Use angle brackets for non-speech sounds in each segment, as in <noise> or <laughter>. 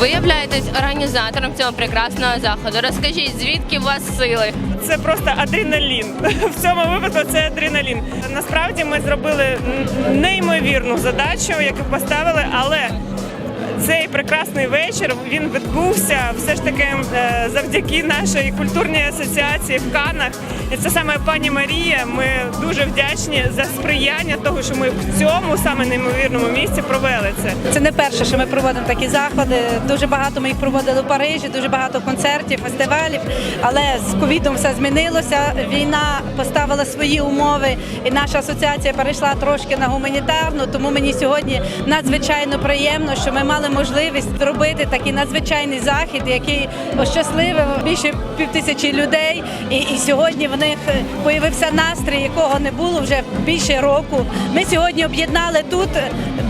Ви являєтесь організатором цього прекрасного заходу. Розкажіть, звідки у вас сили? Це просто адреналін. <laughs> В цьому випадку це адреналін. Насправді ми зробили неймовірну задачу, яку поставили, але цей прекрасний вечір він відбувся все ж таки е, завдяки нашій культурній асоціації в Канах. І це саме пані Марія. Ми дуже вдячні за сприяння того, що ми в цьому саме неймовірному місці провели це. Це не перше, що ми проводимо такі заходи. Дуже багато ми їх проводили у Парижі, дуже багато концертів, фестивалів. Але з ковідом все змінилося. Війна поставила свої умови, і наша асоціація перейшла трошки на гуманітарну. Тому мені сьогодні надзвичайно приємно, що ми мали можливість зробити такий надзвичайний захід, який ощасливив більше півтисячі людей. І, і сьогодні в них появився настрій, якого не було вже більше року. Ми сьогодні об'єднали тут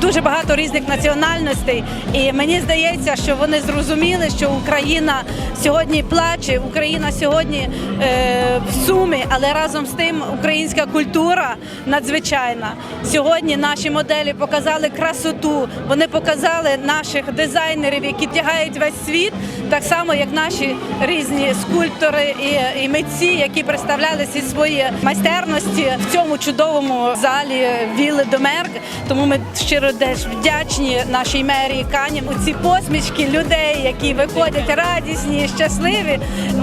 дуже багато різних національностей, і мені здається, що вони зрозуміли, що Україна сьогодні плаче, Україна сьогодні е, в сумі, але разом з тим українська культура надзвичайна. Сьогодні наші моделі показали красоту. Вони показали наших дизайнерів, які тягають весь світ, так само як наші різні скульптори і, і митці, які представляли всі свої майстерності в цьому чудовому залі Вілли Домерк. Тому ми щиро теж вдячні нашій мерії Канів. У ці посмішки людей, які виходять радісні, щасливі.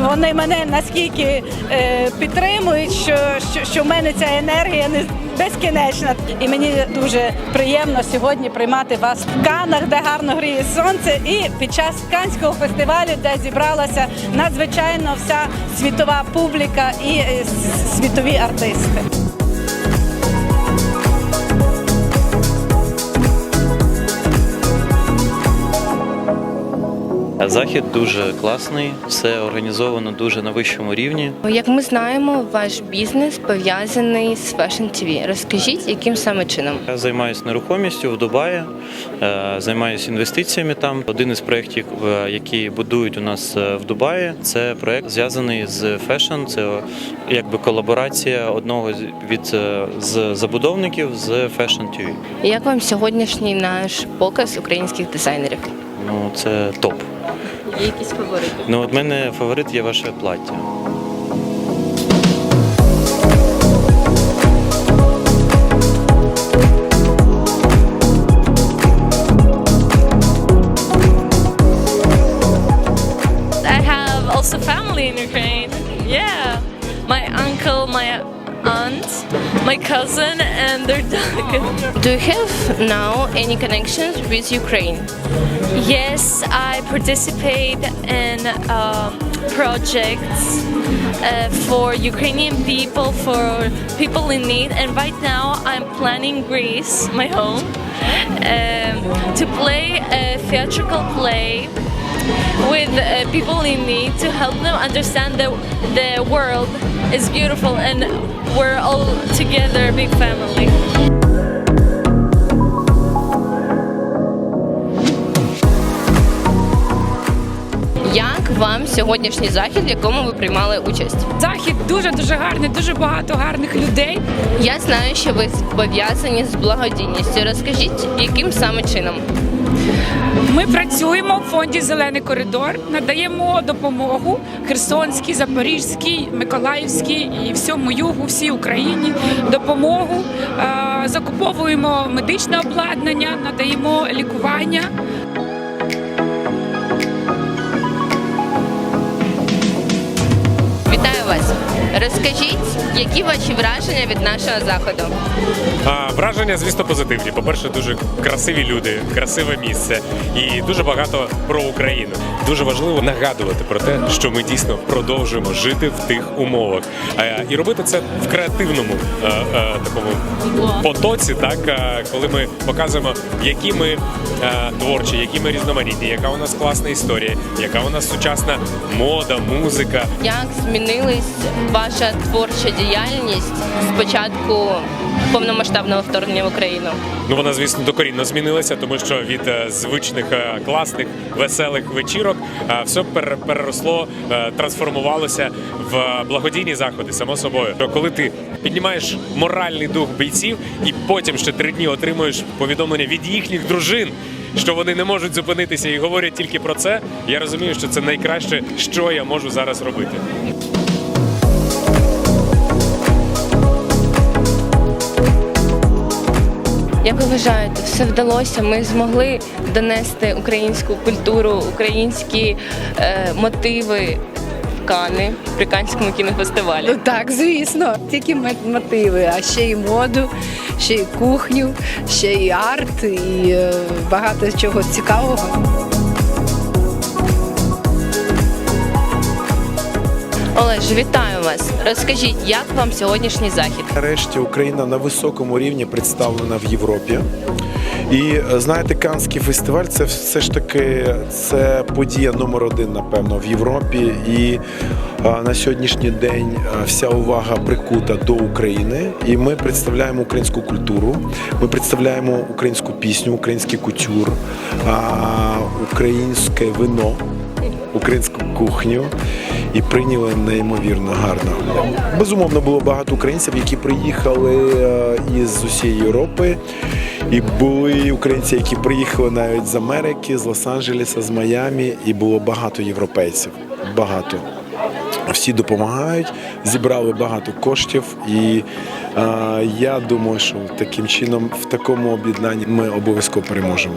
Вони мене наскільки е, підтримують, що, що, що в мене ця енергія не безкінечна. І мені дуже приємно сьогодні приймати вас в Канах, де гарно гріє сонце, і під час Канського фестивалю, де зібралася надзвичайно вся світова публіка і е, світові артисти. Захід дуже класний, все організовано дуже на вищому рівні. Як ми знаємо, ваш бізнес пов'язаний з Fashion TV. Розкажіть, яким саме чином? Я займаюся нерухомістю в Дубаї, е, займаюся інвестиціями там. Один із проєктів, е, які будують у нас е, в Дубаї, це проєкт зв'язаний з фешн. Це якби колаборація одного від з забудовників з Fashion TV. Як вам сьогоднішній наш показ українських дизайнерів? Ну це топ. Є якісь фаворити? Ну от мене фаворит є ваше плаття. I have also family in Ukraine. Yeah, my uncle, my aunt, my cousin, and their dog. Do you have now any connections with Ukraine? yes, I participate in um, projects uh, for Ukrainian people, for people in need, and right now I'm planning Greece, my home, um, to play a theatrical play with uh, people in need to help them understand that the world is beautiful and we're all together a big family. Як вам сьогоднішній захід, в якому ви приймали участь? Захід дуже дуже гарний, дуже багато гарних людей. Я знаю, що ви пов'язані з благодійністю. Розкажіть, яким саме чином? Ми працюємо в фонді Зелений коридор, надаємо допомогу Херсонській, Запорізькій, Миколаївській і всьому югу, всій Україні. Допомогу Е, закуповуємо медичне обладнання, надаємо лікування. Розкажіть, які ваші враження від нашого заходу? А, враження, звісно, позитивні. По-перше, дуже красиві люди, красиве місце і дуже багато про Україну. Дуже важливо нагадувати про те, що ми дійсно продовжуємо жити в тих умовах. І робити це в креативному е, е, такому потоці, так е, коли ми показуємо, які ми творчі, які ми різноманітні, яка у нас класна історія, яка у нас сучасна мода, музика. Як змінилась ваша творча діяльність з початку повномасштабного вторгнення в Україну? Ну вона, звісно, докорінно змінилася, тому що від е, звичних е, класних веселих вечірок е, все пер- переросло, трансформувалося в благодійні заходи, само собою. Коли ти піднімаєш моральний дух бійців і потім ще три дні отримуєш повідомлення від їхніх дружин. що вони не можуть зупинитися і говорять тільки про це. Я розумію, що це найкраще, що я можу зараз робити. Як ви вважаєте, все вдалося? Ми змогли донести українську культуру, українські е, мотиви в Кани, в Канському кінофестивалі. Ну так, звісно, тільки мотиви, а ще й моду, ще й кухню, ще й арт, і е, багато чого цікавого. Олеж, вітаю вас. Розкажіть, як вам сьогоднішній захід? Нарешті Україна на високому рівні представлена в Європі. І е, знаєте, Канський фестиваль це все ж таки це подія номер один, напевно, в Європі. І е, на сьогоднішній день е, вся увага прикута до України. І ми представляємо українську культуру, ми представляємо українську пісню, український кутюр, українське вино українську кухню і прийняли неймовірно гарно. Безумовно, було багато українців, які приїхали е, із усієї Європи. І були українці, які приїхали навіть з Америки, з Лос-Анджелеса, з Майамі, і було багато європейців. Багато. Всі допомагають, зібрали багато коштів, і е, я думаю, що таким чином, в такому об'єднанні ми обов'язково переможемо.